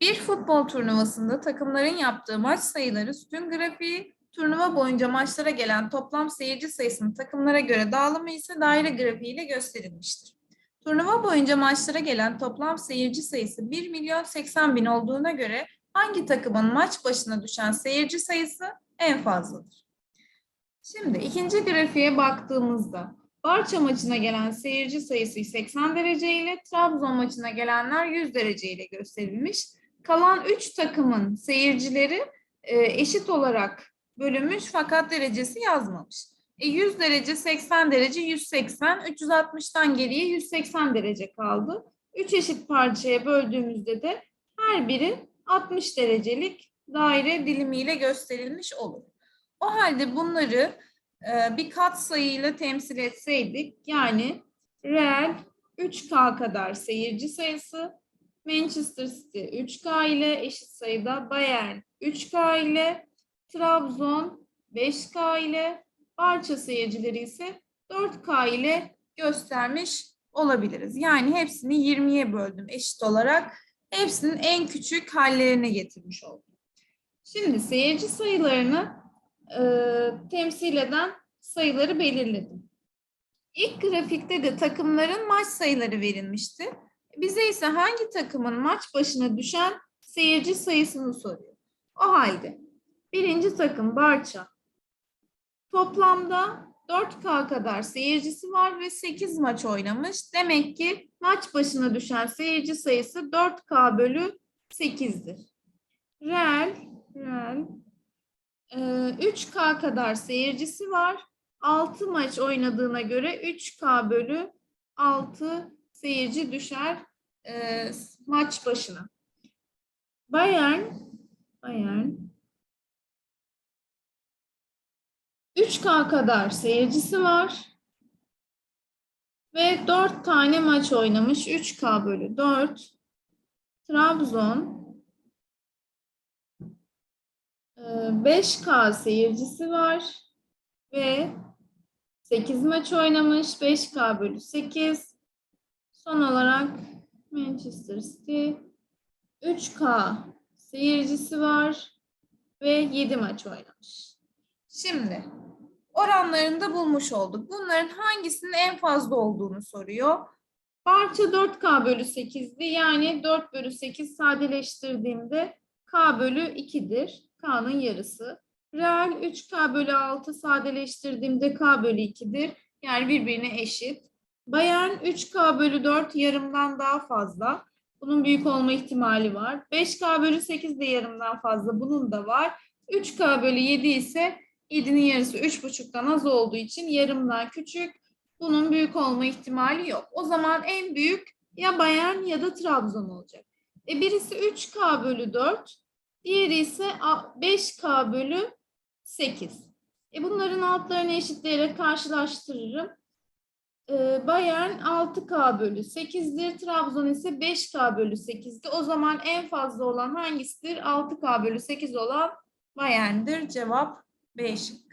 Bir futbol turnuvasında takımların yaptığı maç sayıları sütun grafiği, turnuva boyunca maçlara gelen toplam seyirci sayısının takımlara göre dağılımı ise daire grafiğiyle gösterilmiştir. Turnuva boyunca maçlara gelen toplam seyirci sayısı 1 milyon 80 bin olduğuna göre hangi takımın maç başına düşen seyirci sayısı en fazladır? Şimdi ikinci grafiğe baktığımızda Barça maçına gelen seyirci sayısı 80 derece ile Trabzon maçına gelenler 100 derece ile gösterilmiş. Kalan 3 takımın seyircileri e, eşit olarak bölünmüş fakat derecesi yazmamış. E, 100 derece, 80 derece, 180, 360'tan geriye 180 derece kaldı. 3 eşit parçaya böldüğümüzde de her biri 60 derecelik daire dilimiyle gösterilmiş olur. O halde bunları e, bir kat sayıyla temsil etseydik yani Real 3K kadar seyirci sayısı, Manchester City 3K ile eşit sayıda Bayern 3K ile Trabzon 5K ile Barça seyircileri ise 4K ile göstermiş olabiliriz. Yani hepsini 20'ye böldüm eşit olarak. Hepsinin en küçük hallerine getirmiş oldum. Şimdi seyirci sayılarını e, temsil eden sayıları belirledim. İlk grafikte de takımların maç sayıları verilmişti. Bize ise hangi takımın maç başına düşen seyirci sayısını soruyor. O halde birinci takım Barça. Toplamda 4K kadar seyircisi var ve 8 maç oynamış. Demek ki maç başına düşen seyirci sayısı 4K bölü 8'dir. Real, Real e, 3K kadar seyircisi var. 6 maç oynadığına göre 3K bölü 6 seyirci düşer e, maç başına. Bayern, Bayern 3K kadar seyircisi var. Ve 4 tane maç oynamış. 3K bölü 4. Trabzon e, 5K seyircisi var. Ve 8 maç oynamış. 5K bölü 8. Son olarak Manchester City 3K seyircisi var. Ve 7 maç oynamış. Şimdi oranlarını da bulmuş olduk. Bunların hangisinin en fazla olduğunu soruyor. Barça 4K bölü 8'di. Yani 4 bölü 8 sadeleştirdiğimde K bölü 2'dir. K'nın yarısı. Real 3K bölü 6 sadeleştirdiğimde K bölü 2'dir. Yani birbirine eşit. Bayern 3K bölü 4 yarımdan daha fazla. Bunun büyük olma ihtimali var. 5K bölü 8 de yarımdan fazla. Bunun da var. 3K bölü 7 ise 7'nin yarısı 3,5'tan az olduğu için yarımdan küçük. Bunun büyük olma ihtimali yok. O zaman en büyük ya Bayern ya da Trabzon olacak. E birisi 3K bölü 4, diğeri ise 5K bölü 8. E bunların altlarını eşitleyerek karşılaştırırım. E, Bayern 6K bölü 8'dir. Trabzon ise 5K bölü 8'di. O zaman en fazla olan hangisidir? 6K bölü 8 olan Bayern'dir. Cevap B şıkkı.